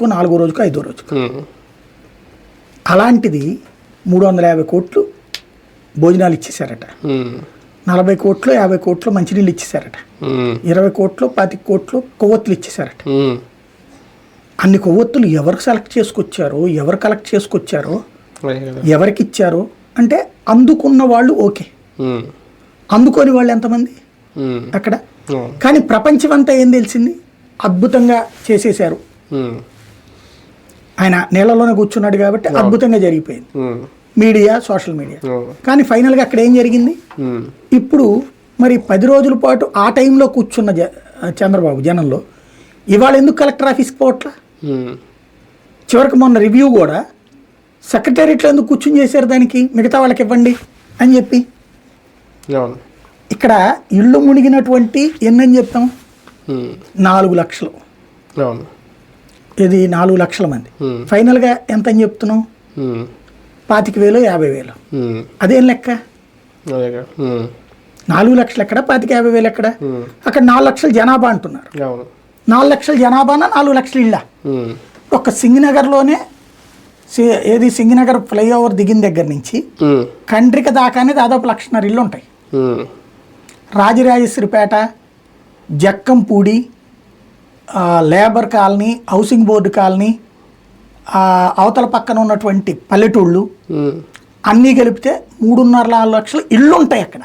రోజుకో నాలుగో రోజుకో ఐదో రోజుకో. అలాంటిది మూడు వందల యాభై కోట్లు భోజనాలు ఇచ్చేశారట. నలభై కోట్లు యాభై కోట్లు మంచినీళ్ళు ఇచ్చేశారట ఉమ్. ఇరవై కోట్లు పాతిక కోట్లు కొవ్వొత్తులు ఇచ్చేశారట. అన్ని కొవ్వొత్తులు ఎవరు సెలెక్ట్ చేసుకొచ్చారో ఎవరు కలెక్ట్ చేసుకొచ్చారో ఎవరికి ఇచ్చారో అంటే అందుకున్న వాళ్ళు ఓకే. అందుకోని వాళ్ళు ఎంతమంది. అక్కడ. కానీ ప్రపంచం అంతా ఏం తెలిసింది అద్భుతంగా చేసేశారు. ఆయన నీళ్ళలోనే కూర్చున్నాడు కాబట్టి అద్భుతంగా జరిగిపోయింది. Media social media. కానీ ఫైనల్గా అక్కడ ఏం జరిగింది. ఇప్పుడు మరి పది రోజుల పాటు ఆ టైంలో కూర్చున్న చంద్రబాబు జనంలో ఇవాళ ఎందుకు కలెక్టర్ ఆఫీస్కి పోవట్లా. చివరికి మొన్న రివ్యూ కూడా సెక్రటేరియట్లో ఎందుకు కూర్చుని చేశారు దానికి? మిగతా వాళ్ళకి ఇవ్వండి అని చెప్పి. ఇక్కడ ఇళ్ళు మునిగినటువంటి ఎన్నని చెప్తాం. నాలుగు లక్షలు. ఇది నాలుగు లక్షల మంది. ఫైనల్గా ఎంత అని చెప్తున్నాం. పాతిక వేలు యాభై వేలు. అదేం లెక్క. నాలుగు లక్షలు ఎక్కడ పాతిక యాభై వేలు ఎక్కడ. అక్కడ నాలుగు లక్షల జనాభా అంటున్నారు నాలుగు లక్షల జనాభాన నాలుగు లక్షల ఇళ్ళ ఉమ్. ఒక్క సింగనగర్లోనే సి- ఏది సింగనగర్ ఫ్లైఓవర్ దిగిన దగ్గర నుంచి. కండ్రిక దాకానే దాదాపు లక్షన్నర ఇల్లు ఉంటాయి. Rajarajeswaripeta Jakkampudi labour colony housing board colony అవతల పక్కన ఉన్నటువంటి పల్లెటూళ్ళు. అన్నీ కలిపితే మూడున్నర నాలుగు లక్షలు ఇళ్ళు ఉంటాయి అక్కడ.